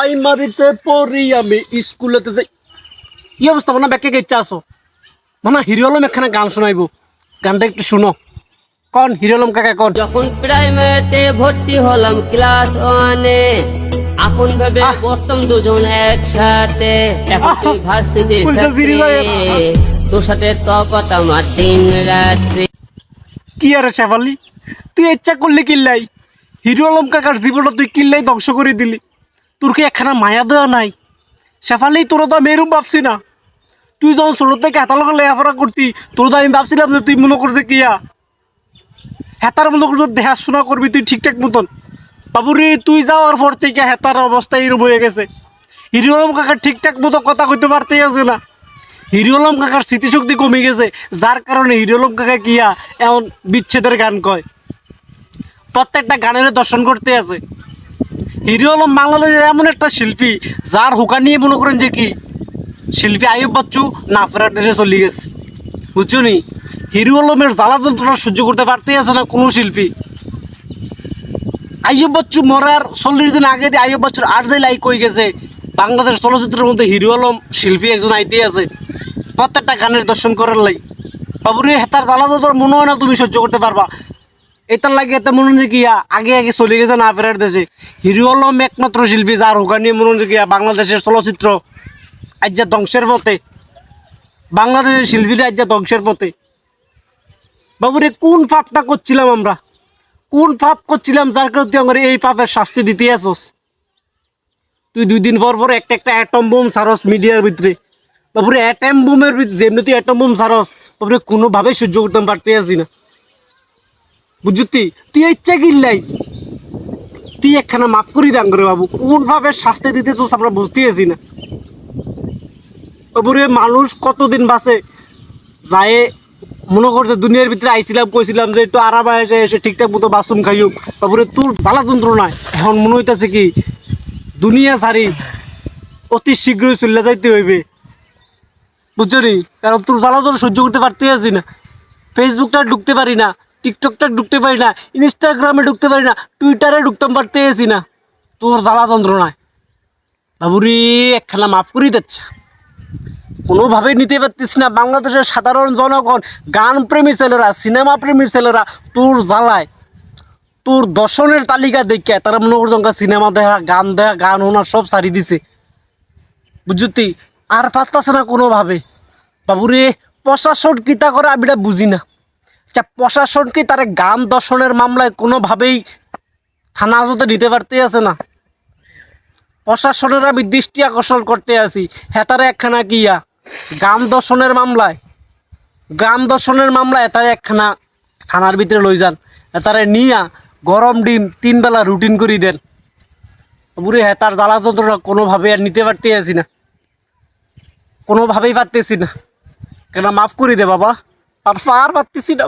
প্রাইমারিতে পড়ি আমি স্কুলেতে যাই কি অবস্থা? মানে ব্যাকে গেছে আসো। মানে হিরো আলম এখানে গান শোনাইবো। গানটা একটু শুনো। কন হিরো আলম কাকা কন। যখন প্রাইমারিতে ভর্তি হলাম ক্লাস ওয়ানে আপন ভাবে। পড়তাম দুজন একসাথে এখন তুই ভার্সিটি। তোর সাথে তফাৎ আমার দিন রাত্রি। কি আরে শেফালি? তুই ইচ্ছা করলে কিল্লাই। হিরো আলম কাকার জীবনটা তুই কিল্লাই ধ্বংস করে দিলি। তোর কি একখানা মায়া দেওয়া নাই। শেফালি, তোরা তো আমি এরম ভাবছি না। তুই যখন ছোট থেকে হেতার লগে লেখাপড়া করতি, তোর তো আমি ভাবছিলাম যে তুই মনে করছে কিয়া হেতার মনে করছ দেখাশোনা করবি তুই ঠিকঠাক মতন। বাবুরে তুই যাওয়ার পর থেকে হেতার অবস্থা এরম হয়ে গেছে। হিরো আলম কাকার ঠিকঠাক মতো কথা কইতে পারতেই আছে না। হিরো আলম কাকার স্মৃতিশক্তি কমে গেছে, যার কারণে হিরো আলম কাকা কিয়া এমন বিচ্ছেদের গান কয়। প্রত্যেকটা গানের দর্শন করতে আছে। হিরো আলম বাংলাদেশের এমন একটা শিল্পী যার হুকা নিয়ে মনে করেন যে কি, শিল্পী আয়ুব বাচ্চু না ফেরার দেশে চলে গেছে। বুঝছ নি? হিরো আলমের জ্বালা যন্ত্রণা সহ্য করতে পারতেই আছে না কোনো শিল্পী। আইয়ুব বাচ্চু মরার চল্লিশ দিন আগে দিয়ে আইয়ুব বাচ্চুর আট যে লাইক হয়ে গেছে, বাংলাদেশ চলচ্চিত্রের মধ্যে হিরো আলম শিল্পী একজন আইতে আছে। প্রত্যেকটা গানের দর্শন করার লাই। বাবুরে হেতার জ্বালা তোর মনে হয় না তুমি সহ্য করতে পারবা। এটার লাগে এটা মনে কি আগে আগে চলে গেছে না ফেরার দেশে। হিরো আলম একমাত্র শিল্পী যার ওখানে মনে হচ্ছে কি বাংলাদেশের চলচ্চিত্র আজ যা ধ্বংসের পথে। বাংলাদেশের শিল্পীরা আজ যা ধ্বংসের পথে। বাবুরে, কোন পাপটা করছিলাম আমরা? কোন পাপ করছিলাম যার কারণে এই পাপের শাস্তি দিতে আসোস? তুই দুই দিন পর পর একটা একটা অ্যাটম বোম সারস মিডিয়ার ভিতরে। বাবুরে অ্যাটম বোমের যেমনি তুই অ্যাটম বোম সারস বাবুরে কোনোভাবে সহ্য করতে পারতে আসি না বুঝতি? তুই ইচ্ছা কিনলাই তুই একখানা মাফ করি দান করে বাবু। কোন ভাবে শাস্তি দিতে চোস আমরা বুঝতে আছি না। বাবুরে মানুষ কতদিন বাঁচে? যায় মনে করছে দুনিয়ার ভিতরে আইছিলাম, কইছিলাম যে একটু আরাম এসে এসে ঠিকঠাক মতো বাথরুম খাইও বাবুরে তোর জ্বালা যন্ত্রণায় এখন মনে হইতেছে কি, দুনিয়া সারি অতি শীঘ্রই চলে যাইতে হইবে। বুঝছ নি কারণ তোর জ্বালা যন্ত্রণা সহ্য করতে পারতে আছি না। ফেসবুকটা ঢুকতে পারি না। টিকটকটা ঢুকতে পারি না, ইনস্টাগ্রামে ঢুকতে পারি না টুইটারে ঢুকতে পারতে আছি না। তোর জ্বালা যন্ত্রণায়। বাবুরি, একখানা মাফ করি দিচ্ছে। কোনোভাবেই নিতে পারতিস না, বাংলাদেশের সাধারণ জনগণ গান প্রেমী ছেলেরা সিনেমা প্রেমী ছেলেরা, তোর জ্বালায়। তোর দর্শনের তালিকা দেখে তারা মনে করছ সিনেমা দেখা, গান দেখা, গান ওনার সব সারি দিছে। বুঝতি আর পারতাছে না কোনোভাবে। বাবুরে প্রশাসন কিতা করে আমি এটা বুঝি না। আচ্ছা প্রশাসন কি তার গান দর্শনের মামলায় কোনোভাবেই থানা হাজতে নিতে পারতে আছে না? প্রশাসনের আমি দৃষ্টি আকর্ষণ করতে আছি। হেতারে একখানা কিয়া গান দর্শনের মামলায়। গান দর্শনের মামলায় তারে একখানা থানার ভিতরে লই যান। তারে নিয়া গরম ডিম তিন বেলা রুটিন করি দেন। বুড়ি হ্যাঁ তার জ্বালা যন্ত্রণা কোনোভাবে আর নিতে পারতে আছি না। কোনোভাবেই পারতেছি না। কেন, মাফ করি দে বাবা। আর পার পারতেছি না